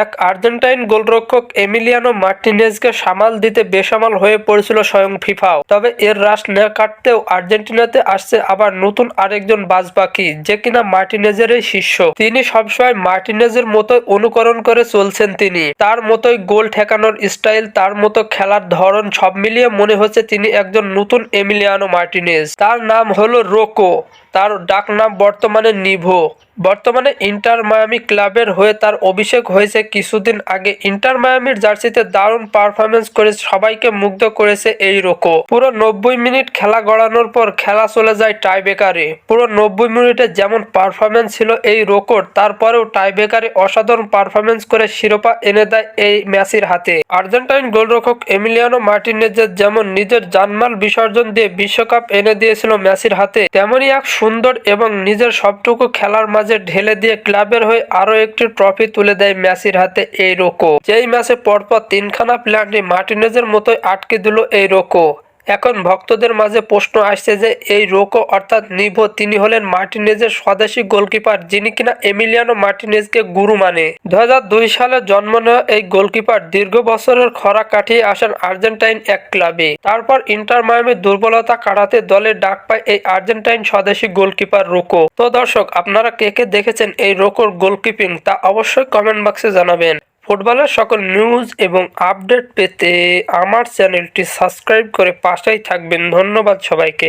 এক আর্জেন্টাইন গোলরক্ষক এমিলিয়ানো মার্টিনেজকে সামাল দিতে বেসামাল হয়ে পড়েছিল স্বয়ং ফিফাও তবে এর রাশ না কাটতেও আর্জেন্টিনাতে আসছে আবার নতুন আরেকজন বাজপাখি, যে কিনা মার্টিনেজেরই শিষ্য। তিনি সবসময় মার্টিনেজের মতো অনুকরণ করে চলছেন তিনি। তার মতোই গোল ঠেকানোর স্টাইল, তার মতো খেলার ধরন সব মিলিয়ে মনে হচ্ছে তিনি একজন নতুন এমিলিয়ানো মার্টিনেজ। তার নাম হলো রোকো। তার ডাক নাম বর্তমানে নিভো। বর্তমানে ইন্টার মায়ামি ক্লাবের হয়ে তার অভিষেক হয়েছে কিছুদিন আগে। ইন্টার মায়ামির জার্সিতে দারুণ পারফরমেন্স করে সবাইকে মুগ্ধ করেছে এই রোকো। পুরো নব্বই মিনিট খেলা গড়ানোর পর খেলা চলে যায় টাইবেকারে পুরো নব্বই মিনিটে যেমন পারফরমেন্স ছিল এই রোকোর, তারপরেও টাইবেকারে অসাধারণ পারফরমেন্স করে শিরোপা এনে দেয় এই ম্যাসির হাতে। আর্জেন্টাইন গোলরক্ষক এমিলিয়ানো মার্টিনেজের যেমন নিজের জানমাল বিসর্জন দিয়ে বিশ্বকাপ এনে দিয়েছিল মেসির হাতে, তেমনই এক সুন্দর এবং নিজের সবটুকু খেলার মাঝে ঢেলে দিয়ে ক্লাবের হয়ে আরও একটি ট্রফি তুলে দেয় মেসির হাতে এই রোকো। যেই ম্যাচে পরপর তিনখানা প্লেয়ারটি মার্টিনেজের মতোই আটকে দিল এই রোকো। এখন ভক্তদের মাঝে প্রশ্ন আসছে যে, এই রোকো অর্থাৎ নিভো তিনি হলেন মার্টিনেজের স্বদেশী গোলকিপার, যিনি কিনা এমিলিয়ানো মার্টিনেজকে গুরু মানে। দু হাজার দুই সালে জন্ম নেওয়া এই গোলকিপার দীর্ঘ বছরের খরা কাটিয়ে আসেন আর্জেন্টাইন এক ক্লাবে। তারপর ইন্টার মায়ামির দুর্বলতা কাটাতে দলে ডাক পায় এই আর্জেন্টাইন স্বদেশী গোলকিপার রোকো। তো দর্শক, আপনারা কে কে দেখেছেন এই রোকোর গোলকিপিং তা অবশ্যই কমেন্ট বক্সে জানাবেন। ফুটবলের সকল নিউজ এবং আপডেট পেতে আমার চ্যানেলটি সাবস্ক্রাইব করে পাশেই থাকবেন। ধন্যবাদ সবাইকে।